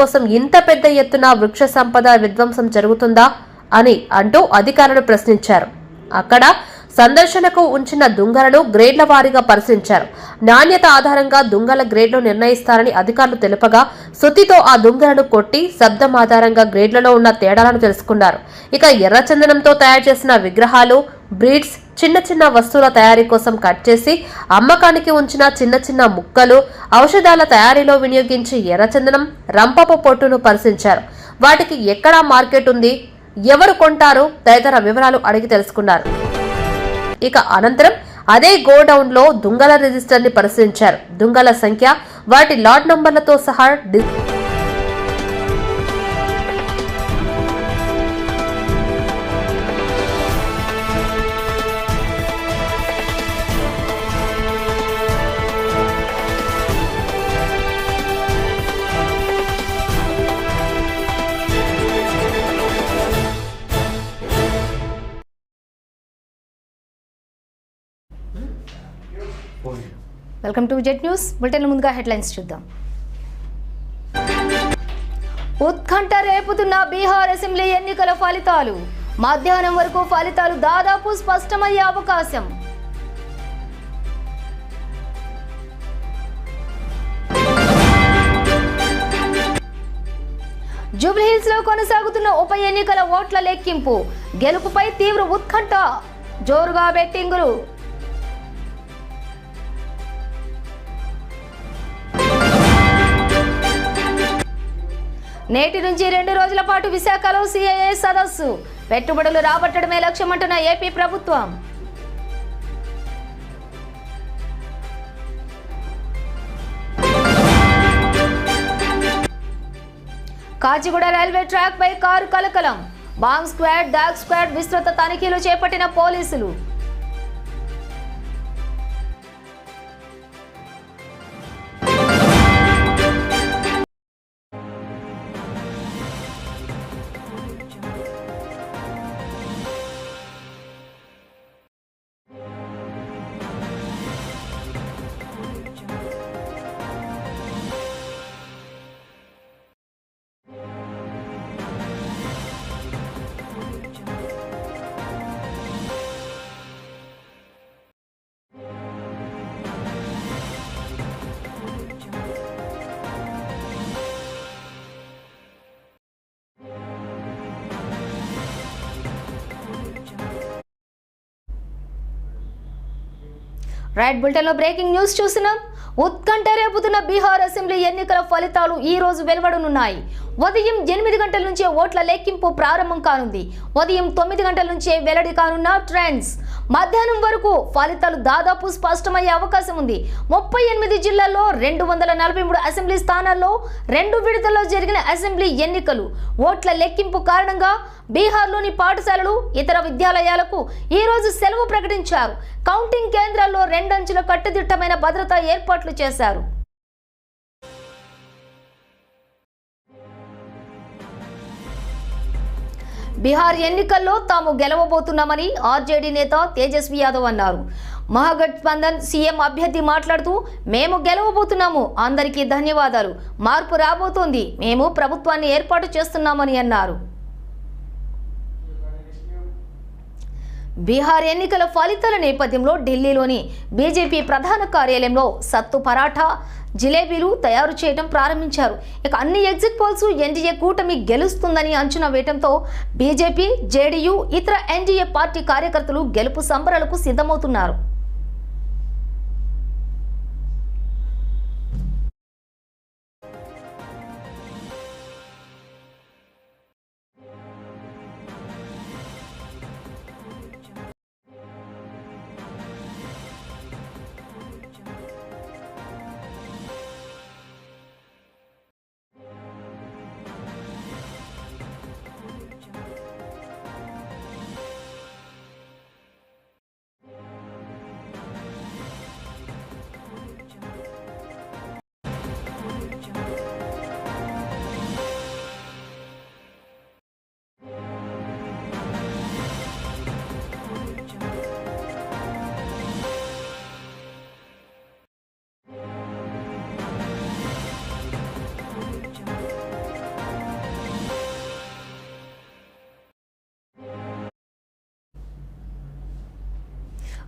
కోసం ఇంత పెద్ద ఎత్తున వృక్ష సంపద విధ్వంసం జరుగుతుందా అని అంటూ అధికారులు ప్రశ్నించారు. అక్కడ సందర్శనకు ఉంచిన దుంగలను గ్రేడ్ల వారీగా పరిశీలించారు. నాణ్యత ఆధారంగా దుంగల గ్రేడ్లు నిర్ణయిస్తారని అధికారులు తెలుపగా సుత్తితో ఆ దుంగలను కొట్టి శబ్దం ఆధారంగా గ్రేడ్లలో ఉన్న తేడాలను తెలుసుకున్నారు. ఇక ఎర్రచందనంతో తయారు చేసిన విగ్రహాలు బ్రీడ్స్ చిన్న చిన్న వస్తువుల తయారీ కోసం కట్ చేసి అమ్మకానికి ఉంచిన చిన్న చిన్న ముక్కలు ఔషధాల తయారీలో వినియోగించి ఎర్రచందనం రంపపు పొట్టును పరిశీలించారు. వాటికి ఎక్కడ మార్కెట్ ఉంది? ఎవరు కొంటారు? తదితర వివరాలు అడిగి తెలుసుకున్నారు. ఇక అనంతరం అదే గోడౌన్లో దుంగల రిజిస్టర్ని పరిశీలించారు. దుంగల సంఖ్య వాటి లాట్ నంబర్లతో సహా welcome to Jet News bulletin ముందుగా హెడ్లైన్స్ చూద్దాం. ఉత్కంఠ రేపుతున్న బీహార్ అసెంబ్లీ ఎన్నికల ఫలితాలు. మధ్యాహ్నం వరకు ఫలితాలు దాదాపు స్పష్టమయ్యే అవకాశం. జూబ్లీహిల్స్లో కొనసాగుతున్న ఉప ఎన్నికల ఓట్ల లెక్కింపు. గెలుపుపై తీవ్ర ఉత్కంఠ. జోరుగా బెట్టింగులు. నేటి నుంచి రెండు రోజుల పాటు విశాఖలో సిఐఏ సదస్సు. పెట్టుబడులు రాబట్టడమే లక్ష్యమంటున్న ఏపీ ప్రభుత్వం. కాచిగూడ రైల్వే ట్రాక్ పై కారు కలకలం. బాంబ్ స్క్వాడ్ డాగ్ స్క్వాడ్ విస్తృత తనిఖీలు చేపట్టిన పోలీసులు. రైట్ బులెటిన్లో బ్రేకింగ్ న్యూస్ చూసినాం. ఉత్కంఠ రేపుతున్న బీహార్ అసెంబ్లీ ఎన్నికల ఫలితాలు ఈ రోజు వెలువడనున్నాయి. ఉదయం ఎనిమిది గంటల నుంచే ఓట్ల లెక్కింపు ప్రారంభం కానుంది. ఉదయం తొమ్మిది గంటల నుంచే వెల్లడి కానున్న ట్రెండ్స్ మధ్యాహ్నం వరకు ఫలితాలు దాదాపు స్పష్టమయ్యే అవకాశం ఉంది. ముప్పై ఎనిమిది జిల్లాల్లో రెండు వందల నలభై మూడు అసెంబ్లీ స్థానాల్లో రెండు విడతల్లో జరిగిన అసెంబ్లీ ఎన్నికలు. ఓట్ల లెక్కింపు కారణంగా బీహార్లోని పాఠశాలలు ఇతర విద్యాలయాలకు ఈ రోజు సెలవు ప్రకటించారు. కౌంటింగ్ కేంద్రాల్లో రెండంచుల కట్టుదిట్టమైన భద్రతా ఏర్పాట్లు చేశారు. బీహార్ ఎన్నికల్లో తాము గెలవబోతున్నామని ఆర్జేడీ నేత తేజస్వి యాదవ్ అన్నారు. మహాగఠబంధన్ సీఎం అభ్యర్థి మాట్లాడుతూ మేము గెలవబోతున్నాము. అందరికీ ధన్యవాదాలు. మార్పు రాబోతోంది. మేము ప్రభుత్వాన్ని ఏర్పాటు చేస్తున్నామని అన్నారు. బీహార్ ఎన్నికల ఫలితాల నేపథ్యంలో ఢిల్లీలోని బీజేపీ ప్రధాన కార్యాలయంలో సత్తు పరాఠా జిలేబీలు తయారు చేయడం ప్రారంభించారు. ఇక అన్ని ఎగ్జిట్ పోల్స్ ఎన్డీఏ కూటమి గెలుస్తుందని అంచనా వేయడంతో బీజేపీ జేడీయూ ఇతర ఎన్డీఏ పార్టీ కార్యకర్తలు గెలుపు సంబరాలకు సిద్ధమవుతున్నారు.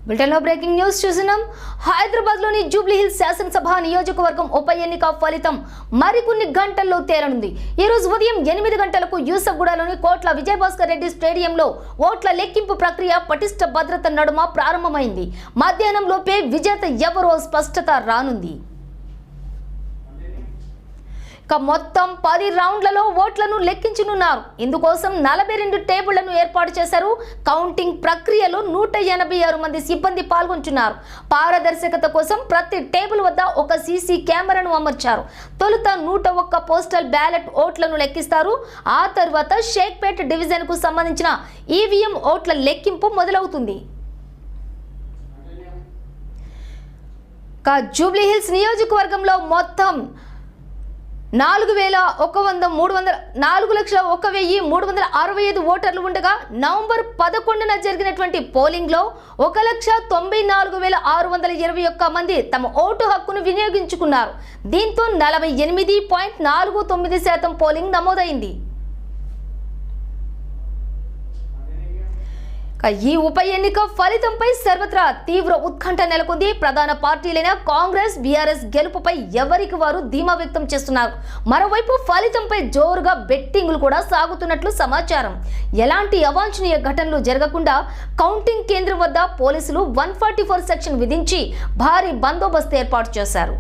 బ్రిటన్లో బ్రేకింగ్ న్యూస్ చూసినాం. హైదరాబాద్లోని జూబ్లీహిల్స్ శాసనసభ నియోజకవర్గం ఉప ఎన్నిక ఫలితం మరికొన్ని గంటల్లో తేలనుంది ఈ రోజు ఉదయం ఎనిమిది గంటలకు యూసఫ్గూడలోని కోట్ల విజయభాస్కర్ రెడ్డి స్టేడియంలో ఓట్ల లెక్కింపు ప్రక్రియ పటిష్ట భద్రత నడుమ ప్రారంభమైంది. మధ్యాహ్నం లోపే విజేత ఎవరో స్పష్టత రానుంది. ఇక మొత్తం పది రౌండ్లలో ఓట్లను లెక్కించనున్నారు. ఇందుకోసం నలభై రెండు టేబుళ్ళను ఏర్పాటు చేశారు. కౌంటింగ్ ప్రక్రియలో నూట ఎనభై ఆరు మంది సిబ్బంది పాల్గొంటున్నారు. పారదర్శకత కోసం ప్రతి టేబుల్ వద్ద ఒక సీసీ కెమెరాను అమర్చారు. తొలుత నూట ఒక్క పోస్టల్ బ్యాలెట్ ఓట్లను లెక్కిస్తారు. ఆ తర్వాత షేక్పేట్ డివిజన్కు సంబంధించిన ఈవీఎం ఓట్ల లెక్కింపు మొదలవుతుంది. జూబ్లీహిల్స్ నియోజకవర్గంలో మొత్తం నాలుగు వేల ఒక వంద మూడు వందల నాలుగు లక్షల ఒక వెయ్యి మూడు వందల అరవై ఐదు ఓటర్లు ఉండగా నవంబర్ పదకొండున జరిగినటువంటి పోలింగ్లో ఒక లక్ష తొంభై నాలుగు వేల ఆరు వందల ఇరవై ఒక్క మంది తమ ఓటు హక్కును వినియోగించుకున్నారు. దీంతో నలభై ఎనిమిది పాయింట్ నాలుగు తొమ్మిది శాతం పోలింగ్ నమోదైంది ఇక ఈ ఉప ఎన్నిక ఫలితంపై సర్వత్రా తీవ్ర ఉత్కంఠ నెలకొంది. ప్రధాన పార్టీలైన కాంగ్రెస్ బీఆర్ఎస్ గెలుపుపై ఎవరికి వారు ధీమా వ్యక్తం చేస్తున్నారు? మరోవైపు ఫలితంపై జోరుగా బెట్టింగులు కూడా సాగుతున్నట్లు సమాచారం. ఎలాంటి అవాంఛనీయ ఘటనలు జరగకుండా కౌంటింగ్ కేంద్రం వద్ద పోలీసులు వన్ ఫార్టీ ఫోర్ సెక్షన్ విధించి భారీ బందోబస్తు ఏర్పాటు చేశారు.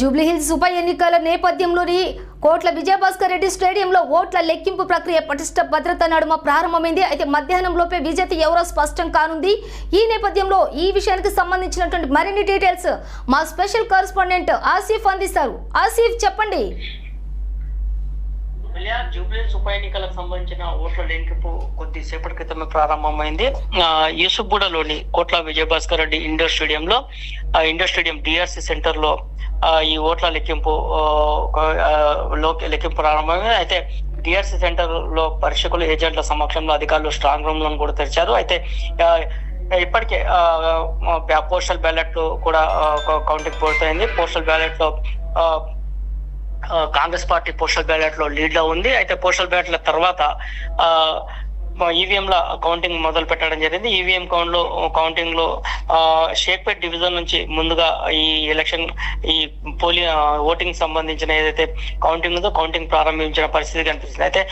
జూబ్లీహిల్స్ ఉప ఎన్నికల నేపథ్యంలోని కోట్ల విజయభాస్కర్ రెడ్డి స్టేడియంలో ఓట్ల లెక్కింపు ప్రక్రియ పటిష్ట భద్రత నడుమ ప్రారంభమైంది. అయితే మధ్యాహ్నం లోపే విజేత ఎవరో స్పష్టం కానుంది. ఈ నేపథ్యంలో ఈ విషయానికి సంబంధించినటువంటి మరిన్ని డీటెయిల్స్ మా స్పెషల్ కరస్పాండెంట్ ఆసిఫ్ అందిస్తారు. ఆసిఫ్ చెప్పండి. విలియా జూబ్లీస్ ఉప ఎన్నికలకు సంబంధించిన ఓట్ల లెక్కింపు కొద్దిసేపటి క్రితమే ప్రారంభమైంది. ఆ, యూసుఫ్గూడలోని కోట్ల విజయభాస్కర్ రెడ్డి ఇండోర్ స్టేడియంలో ఇండోర్ స్టేడియం డిఆర్సి సెంటర్లో ఈ ఓట్ల లెక్కింపు లెక్కింపు ప్రారంభమైంది. అయితే డిఆర్సి సెంటర్లో పరీక్షకులు ఏజెంట్ల సమక్షంలో అధికారులు స్ట్రాంగ్ రూమ్లను కూడా తెరిచారు. అయితే ఇప్పటికే పోస్టల్ బ్యాలెట్లు కూడా కౌంటింగ్ పూర్తయింది. పోస్టల్ బ్యాలెట్లో ఆ, కాంగ్రెస్ పార్టీ పోస్టల్ బ్యాలెట్లో లీడ్లో ఉంది. అయితే పోస్టల్ బ్యాలెట్ల తర్వాత ఈవీఎం ల కౌంటింగ్ మొదలు పెట్టడం జరిగింది. ఈవీఎం కౌంట్లో కౌంటింగ్లో షేక్పేట్ డివిజన్ నుంచి ముందుగా ఈ ఎలక్షన్ ఈ పోలి ఓటింగ్ సంబంధించిన ఏదైతే కౌంటింగ్ ఉందో కౌంటింగ్ ప్రారంభించిన పరిస్థితి కనిపిస్తుంది. అయితే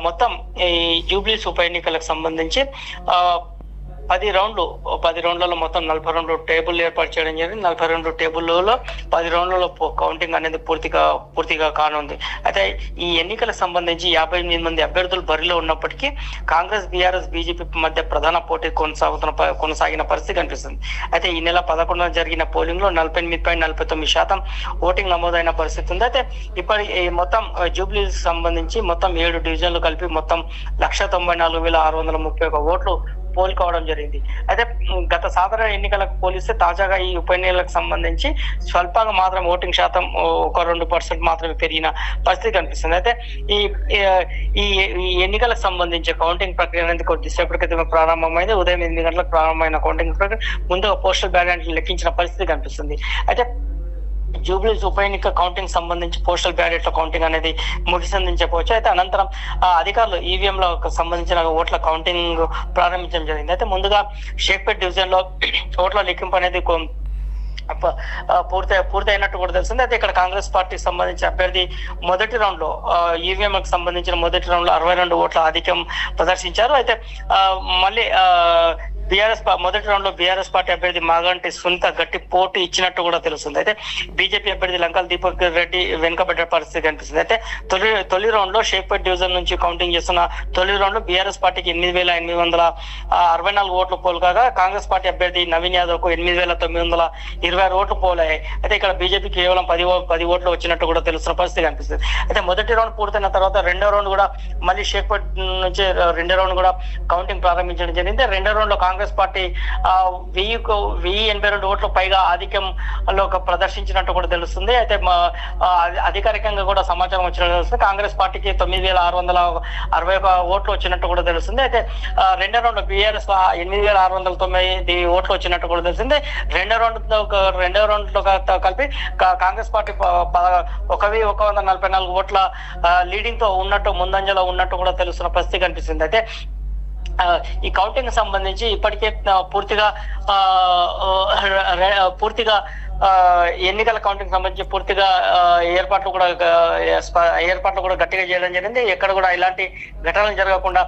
మొత్తం ఈ జూబ్లీస్ ఉప ఎన్నికలకు సంబంధించి ఆ, పది రౌండ్లు పది రౌండ్లలో మొత్తం నలభై రెండు టేబుల్ ఏర్పాటు చేయడం జరిగింది. నలభై రెండు టేబుల్లలో పది రౌండ్లలో కౌంటింగ్ అనేది పూర్తిగా పూర్తిగా కానుంది. అయితే ఈ ఎన్నికల సంబంధించి యాభై ఎనిమిది మంది అభ్యర్థులు బరిలో ఉన్నప్పటికీ కాంగ్రెస్ బీఆర్ఎస్ బీజేపీ మధ్య ప్రధాన పోటీ కొనసాగుతున్న కొనసాగిన పరిస్థితి కనిపిస్తుంది. అయితే ఈ నెల పదకొండున జరిగిన పోలింగ్లో నలభై ఎనిమిది పాయింట్ నలభై తొమ్మిది శాతం ఓటింగ్ నమోదైన పరిస్థితి ఉంది. అయితే ఇప్పటి ఈ మొత్తం జూబ్లీ సంబంధించి మొత్తం ఏడు డివిజన్లు కలిపి మొత్తం లక్ష తొంభై నాలుగు వేల ఆరు వందల ముప్పై ఒక ఓట్లు పోల్కోవడం జరిగింది. అయితే గత సాధారణ ఎన్నికలకు పోలిస్తే తాజాగా ఈ ఉప ఎన్నికలకు సంబంధించి స్వల్పంగా మాత్రం ఓటింగ్ శాతం ఒక రెండు పర్సెంట్ మాత్రమే పెరిగిన పరిస్థితి కనిపిస్తుంది. అయితే ఈ ఈ ఈ ఎన్నికలకు సంబంధించి కౌంటింగ్ ప్రక్రియ అనేది కొద్దిసేపటి క్రితమే ప్రారంభమైంది. ఉదయం ఎనిమిది గంటలకు ప్రారంభమైన కౌంటింగ్ ప్రక్రియ ముందుగా పోస్టల్ బ్యాలెట్ లెక్కించిన పరిస్థితి కనిపిస్తుంది. అయితే జూబ్లీస్ ఉప ఎన్నిక కౌంటింగ్ సంబంధించి పోస్టల్ బ్యాలెట్ల కౌంటింగ్ అనేది ముగిసిందని చెప్పవచ్చు. అయితే అనంతరం ఆ అధికారులు ఈవీఎం సంబంధించిన ఓట్ల కౌంటింగ్ ప్రారంభించడం జరిగింది. అయితే ముందుగా షేక్పేట్ డివిజన్లో ఓట్ల లెక్కింపు అనేది పూర్తి పూర్తయినట్టు కూడా తెలిసింది అయితే ఇక్కడ కాంగ్రెస్ పార్టీకి సంబంధించిన అభ్యర్థి మొదటి రౌండ్లో ఈవీఎం సంబంధించిన మొదటి రౌండ్లో అరవై రెండు ఓట్ల ఆధిక్యం ప్రదర్శించారు. అయితే మళ్ళీ బీఆర్ఎస్ మొదటి రౌండ్లో బీఆర్ఎస్ పార్టీ అభ్యర్థి మాగంటి సునీత గట్టి పోటీ ఇచ్చినట్టు కూడా తెలుస్తుంది. అయితే బీజేపీ అభ్యర్థి లంకల్ దీపక్ రెడ్డి వెనుకబడ్డ పరిస్థితి కనిపిస్తుంది. అయితే తొలి తొలి రౌండ్లో షేక్పేట్ డివిజన్ నుంచి కౌంటింగ్ చేస్తున్న తొలి రౌండ్లో బీఆర్ఎస్ పార్టీకి ఎనిమిది వేల ఎనిమిది వందల అరవై నాలుగు ఓట్లు పోలు కాగా కాంగ్రెస్ పార్టీ అభ్యర్థి నవీన్ యాదవ్కు ఎనిమిది వేల తొమ్మిది వందల ఇరవై ఆరు ఓట్లు పోలాయి. అయితే ఇక్కడ బీజేపీ కేవలం పది ఓ- పది ఓట్లు వచ్చినట్టు కూడా తెలుస్తున్న పరిస్థితి కనిపిస్తుంది. అయితే మొదటి రౌండ్ పూర్తయిన తర్వాత రెండో రౌండ్ కూడా మళ్ళీ షేక్పేట్ నుంచి రెండో రౌండ్ కూడా కౌంటింగ్ ప్రారంభించడం జరిగింది. రెండో రౌండ్లో కాంగ్రెస్ కాంగ్రెస్ పార్టీ ఆ, వెయ్యి వెయ్యి ఎనభై రెండు ఓట్ల పైగా ఆధిక్యంలో ప్రదర్శించినట్టు కూడా తెలుస్తుంది. అయితే అధికారికంగా కూడా సమాచారం వచ్చినట్టు తెలుస్తుంది. కాంగ్రెస్ పార్టీకి తొమ్మిది వేల ఆరు వందల అరవై ఒక ఓట్లు వచ్చినట్టు కూడా తెలుస్తుంది. అయితే రెండో రౌండ్ బీఆర్ఎస్ ఎనిమిది వేల ఆరు వందల తొమ్మిది ఓట్లు వచ్చినట్టు కూడా తెలిసింది రెండో రౌండ్ రెండో రౌండ్లో కలిపి కా- కాంగ్రెస్ పార్టీ ఒక వెయ్యి ఒక వంద నలభై నాలుగు ఓట్ల లీడింగ్తో ఉన్నట్టు ముందంజలో ఉన్నట్టు కూడా తెలుస్తున్న పరిస్థితి కనిపిస్తుంది. అయితే ఈ కౌంటింగ్ సంబంధించి ఇప్పటికే పూర్తిగా పూర్తిగా ఎన్నికల కౌంటింగ్ సంబంధించి పూర్తిగా ఏర్పాట్లు కూడా ఏర్పాట్లు కూడా గట్టిగా చేయడం జరిగింది. ఎక్కడ కూడా ఇలాంటి ఘటనలు జరగకుండా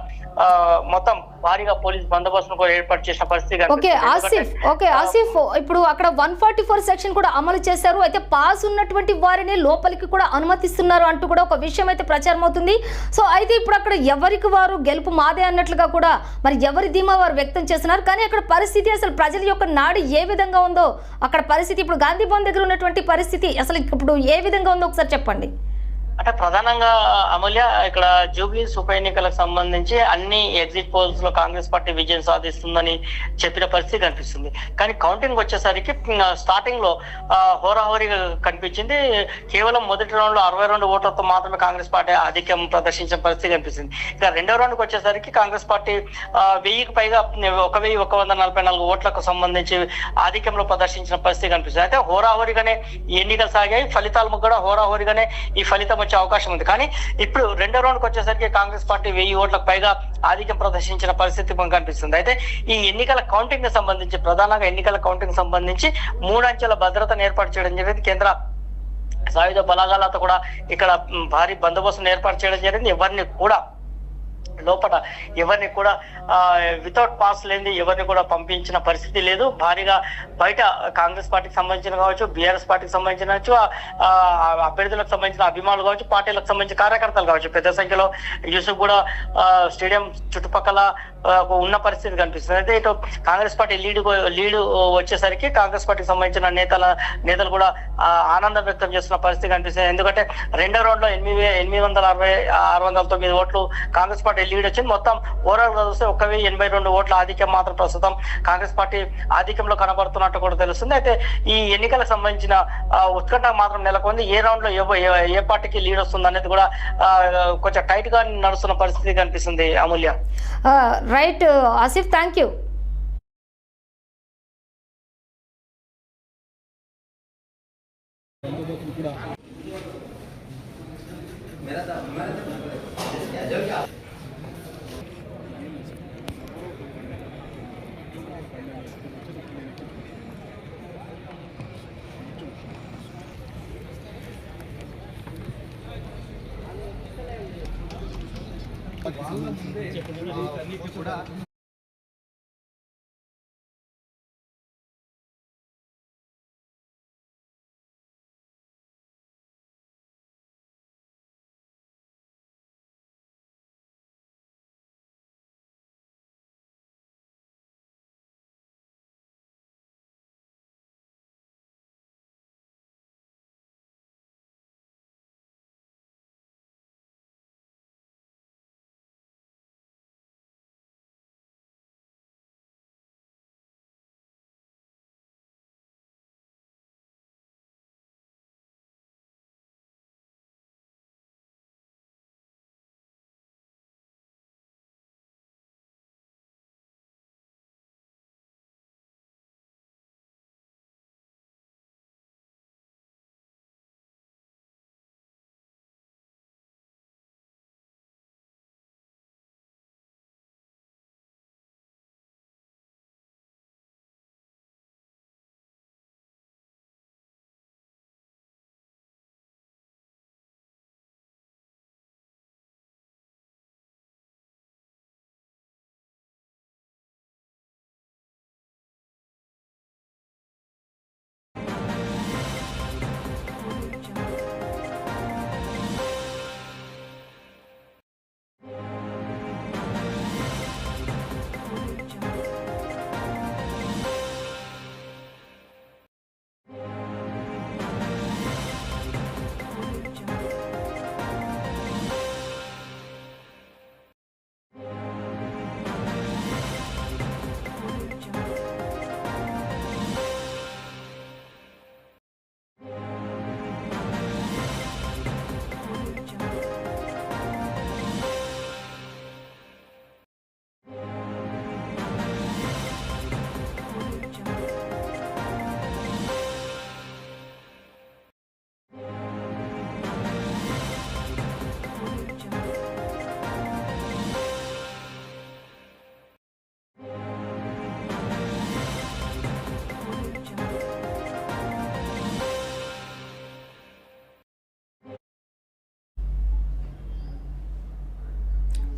మొత్తం భారీగా పోలీస్ బందోబస్తును కూడా ఏర్పాటు చేసిన పరిస్థితి ఓకే. ఆసిఫ్ ఓకే ఆసిఫ్ ఇప్పుడు అక్కడ వన్ ఫార్టీ ఫోర్ సెక్షన్ కూడా అమలు చేశారు. అయితే పాస్ ఉన్నటువంటి వారిని లోపలికి కూడా అనుమతిస్తున్నారు అంటూ కూడా ఒక విషయం అయితే ప్రచారం అవుతుంది సో అయితే ఇప్పుడు అక్కడ ఎవరికి వారు గెలుపు మాదే అన్నట్లుగా కూడా మరి ఎవరి ధీమా వారు వ్యక్తం చేస్తున్నారు? కానీ అక్కడ పరిస్థితి అసలు ప్రజల యొక్క నాడు ఏ విధంగా ఉందో అక్కడ పరిస్థితి ఇప్పుడు గాంధీ భవన్ దగ్గర ఉన్నటువంటి పరిస్థితి అసలు ఇప్పుడు ఏ విధంగా ఉందో ఒకసారి చెప్పండి. అంటే ప్రధానంగా అమూల్య ఇక్కడ జూబ్లీస్ ఉప ఎన్నికలకు సంబంధించి అన్ని ఎగ్జిట్ పోల్స్లో కాంగ్రెస్ పార్టీ విజయం సాధిస్తుందని చెప్పిన పరిస్థితి కనిపిస్తుంది. కానీ కౌంటింగ్ వచ్చేసరికి స్టార్టింగ్లో హోరాహోరీగా కనిపించింది. కేవలం మొదటి రౌండ్లో అరవై రెండు ఓట్లతో మాత్రమే కాంగ్రెస్ పార్టీ ఆధిక్యం ప్రదర్శించిన పరిస్థితి కనిపిస్తుంది. ఇక రెండో రౌండ్కి వచ్చేసరికి కాంగ్రెస్ పార్టీ వెయ్యికి పైగా ఒక వెయ్యి ఒక వంద నలభై నాలుగు ఓట్లకు సంబంధించి ఆధిక్యంలో ప్రదర్శించిన పరిస్థితి కనిపిస్తుంది. అయితే హోరాహోరీగానే ఎన్నికలు సాగాయి. ఫలితాలు కూడా హోరాహోరీగానే ఈ ఫలితం వచ్చే అవకాశం ఉంది. కానీ ఇప్పుడు రెండో రౌండ్కి వచ్చేసరికి కాంగ్రెస్ పార్టీ వెయ్యి ఓట్లకు పైగా ఆధిక్యం ప్రదర్శించిన పరిస్థితి మనకు కనిపిస్తుంది. అయితే ఈ ఎన్నికల కౌంటింగ్కి సంబంధించి ప్రధానంగా ఎన్నికల కౌంటింగ్ సంబంధించి మూడంచెల భద్రతను ఏర్పాటు చేయడం జరిగింది. కేంద్ర సాయుధ బలగాలతో కూడా ఇక్కడ భారీ బందోబస్తును ఏర్పాటు చేయడం జరిగింది. ఎవరిని కూడా లోపల ఎవరిని కూడా వితౌట్ పాస్ లేని ఎవరిని కూడా పంపించిన పరిస్థితి లేదు. భారీగా బయట కాంగ్రెస్ పార్టీకి సంబంధించిన కావచ్చు బీఆర్ఎస్ పార్టీకి సంబంధించిన కావచ్చు అభ్యర్థులకు సంబంధించిన అభిమానులు కావచ్చు పార్టీలకు సంబంధించిన కార్యకర్తలు కావచ్చు. పెద్ద సంఖ్యలో యూసుఫ్ కూడా స్టేడియం చుట్టుపక్కల ఉన్న పరిస్థితి కనిపిస్తుంది. అయితే ఇటు కాంగ్రెస్ పార్టీ లీడ్ లీడ్ వచ్చేసరికి కాంగ్రెస్ పార్టీకి సంబంధించిన నేతల నేతలు కూడా ఆనందం వ్యక్తం చేస్తున్న పరిస్థితి కనిపిస్తుంది. ఎందుకంటే రెండో రౌండ్లో ఎనిమిది ఎనిమిది వందల అరవై ఆరు వందల తొమ్మిది ఓట్లు కాంగ్రెస్ పార్టీ లీడ్ వచ్చింది. మొత్తం ఓవరాల్గా చూస్తే ఒక వెయ్యి ఎనభై రెండు ఓట్ల ఆధిక్యం మాత్రం ప్రస్తుతం కాంగ్రెస్ పార్టీ ఆధిక్యంలో కనబడుతున్నట్టు కూడా తెలుస్తుంది. అయితే ఈ ఎన్నికలకు సంబంధించిన ఉత్కంఠ మాత్రం నెలకొంది. ఏ రౌండ్లో ఏ పార్టీకి లీడ్ వస్తుంది అనేది కూడా కొంచెం టైట్గా నడుస్తున్న పరిస్థితి కనిపిస్తుంది Amulya. Right Asif thank you. సంబంధించి కూడా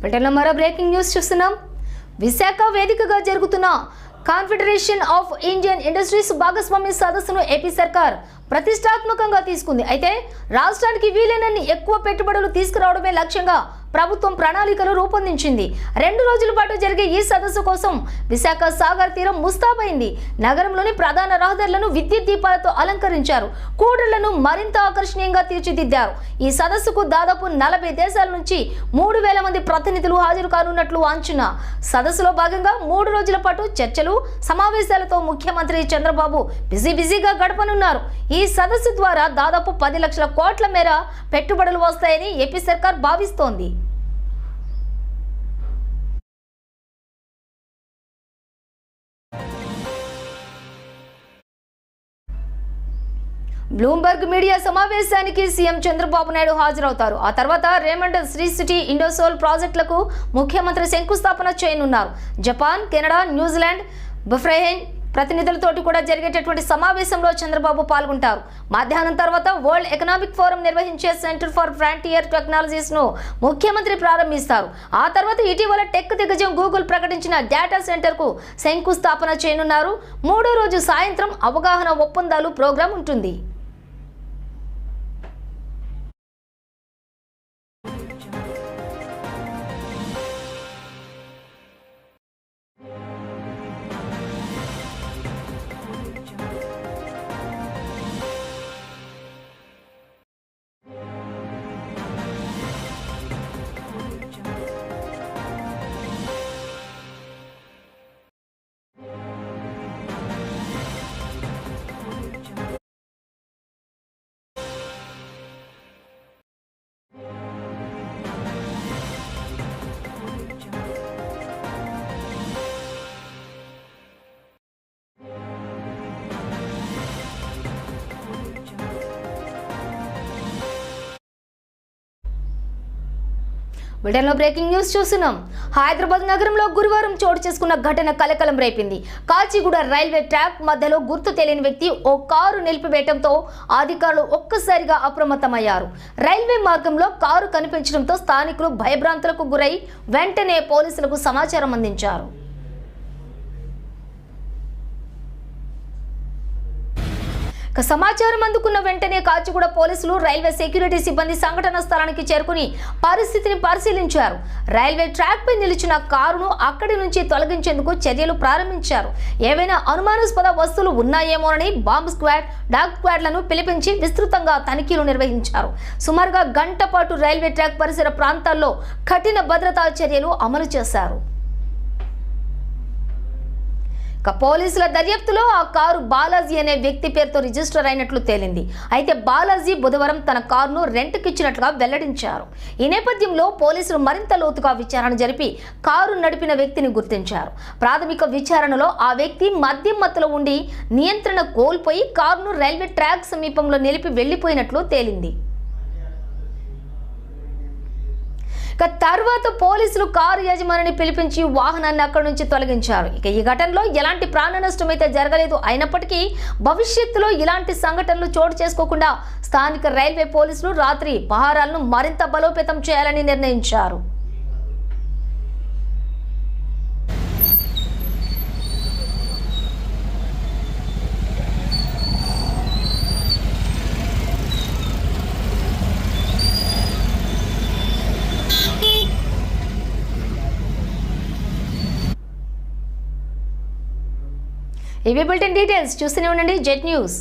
బ్రిటన్లో మరో బ్రేకింగ్ న్యూస్ చూస్తున్నాం. విశాఖ వేదికగా జరుగుతున్న కాన్ఫెడరేషన్ ఆఫ్ ఇండియన్ ఇండస్ట్రీస్ భాగస్వామ్య సదస్సును ఏపీ సర్కార్ ప్రతిష్టాత్మకంగా తీసుకుంది. అయితే రాష్ట్రానికి వీలైనన్ని ఎక్కువ పెట్టుబడులు తీసుకురావడమే లక్ష్యంగా ప్రభుత్వం ప్రణాళికలు రూపొందించింది. రెండు రోజుల పాటు జరిగే ఈ సదస్సు కోసం విశాఖ సాగర్ తీరం ముస్తాబైంది. నగరంలోని ప్రధాన రహదారులను విద్యుత్ దీపాలతో అలంకరించారు. కూడళ్ళను మరింత ఆకర్షణీయంగా తీర్చిదిద్దారు. ఈ సదస్సుకు దాదాపు నలభై దేశాల నుంచి మూడు వేల మంది ప్రతినిధులు హాజరు కానున్నట్లు అంచనా. సదస్సులో భాగంగా మూడు రోజుల పాటు చర్చలు సమావేశాలతో ముఖ్యమంత్రి చంద్రబాబు బిజీ బిజీగా గడపనున్నారు. ఈ సదస్సు ద్వారా దాదాపు పది లక్షల కోట్ల మేర పెట్టుబడులు వస్తాయని ఏపీ సర్కార్ భావిస్తోంది. బ్లూంబర్గ్ మీడియా సమావేశానికి సీఎం చంద్రబాబు నాయుడు హాజరవుతారు. ఆ తర్వాత రేమండ్ శ్రీ సిటీ ఇండోసోల్ ప్రాజెక్టులకు ముఖ్యమంత్రి శంకుస్థాపన చేయనున్నారు. Japan Canada New Zealand Bahrain ప్రతినిధులతోటి కూడా జరిగేటటువంటి సమావేశంలో చంద్రబాబు పాల్గొంటారు. మధ్యాహ్నం తర్వాత వరల్డ్ ఎకనామిక్ ఫోరం నిర్వహించే సెంటర్ ఫర్ ఫ్రాంటియర్ టెక్నాలజీస్ను ముఖ్యమంత్రి ప్రారంభిస్తారు. ఆ తర్వాత ఇటీవల టెక్ దిగ్గజం గూగుల్ ప్రకటించిన డేటా సెంటర్కు శంకుస్థాపన చేయనున్నారు. మూడో రోజు సాయంత్రం అవగాహన ఒప్పందాలు ప్రోగ్రాం ఉంటుంది. బ్రిటన్లో బ్రేకింగ్ న్యూస్ చూస్తున్నాం. హైదరాబాద్ నగరంలో గురువారం చోటు చేసుకున్న ఘటన కలకలం రేపింది. కాచిగూడ రైల్వే ట్రాక్ మధ్యలో గుర్తు తెలియని వ్యక్తి ఓ కారు నిలిపివేయడంతో అధికారులు ఒక్కసారిగా అప్రమత్తమయ్యారు. రైల్వే మార్గంలో కారు కనిపించడంతో స్థానికులు భయభ్రాంతులకు గురై వెంటనే పోలీసులకు సమాచారం అందించారు. సమాచారం అందుకున్న వెంటనే కాచిగూడ పోలీసులు రైల్వే సెక్యూరిటీ సిబ్బంది సంఘటన స్థలానికి చేరుకుని పరిస్థితిని పరిశీలించారు. రైల్వే ట్రాక్ పై నిలిచిన కారును అక్కడి నుంచి తొలగించేందుకు చర్యలు ప్రారంభించారు. ఏవైనా అనుమానాస్పద వస్తువులు ఉన్నాయేమోనని బాంబు స్క్వాడ్ డాగ్ స్క్వాడ్లను పిలిపించి విస్తృతంగా తనిఖీలు నిర్వహించారు. సుమారుగా గంట పాటు రైల్వే ట్రాక్ పరిసర ప్రాంతాల్లో కఠిన భద్రతా చర్యలు అమలు చేశారు. పోలీసుల దర్యాప్తులో ఆ కారు బాలాజీ అనే వ్యక్తి పేరుతో రిజిస్టర్ అయినట్లు తేలింది. అయితే బాలాజీ బుధవారం తన కారును రెంట్కిచ్చినట్లుగా వెల్లడించారు. ఈ నేపథ్యంలో పోలీసులు మరింత లోతుగా విచారణ జరిపి కారు నడిపిన వ్యక్తిని గుర్తించారు. ప్రాథమిక విచారణలో ఆ వ్యక్తి మద్యం మత్తులో ఉండి నియంత్రణ కోల్పోయి కారును రైల్వే ట్రాక్ సమీపంలో నిలిపి వెళ్ళిపోయినట్లు తేలింది. ఇక తర్వాత పోలీసులు కారు యజమానిని పిలిపించి వాహనాన్ని అక్కడి నుంచి తొలగించారు. ఇక ఈ ఘటనలో ఎలాంటి ప్రాణ నష్టం అయితే జరగలేదు అయినప్పటికీ భవిష్యత్తులో ఇలాంటి సంఘటనలు చోటు చేసుకోకుండా స్థానిక రైల్వే పోలీసులు రాత్రి పహారాలను మరింత బలోపేతం చేయాలని నిర్ణయించారు. ఇవి బులెటిన్ డీటెయిల్స్ చూస్తూనే ఉండండి జెట్ న్యూస్.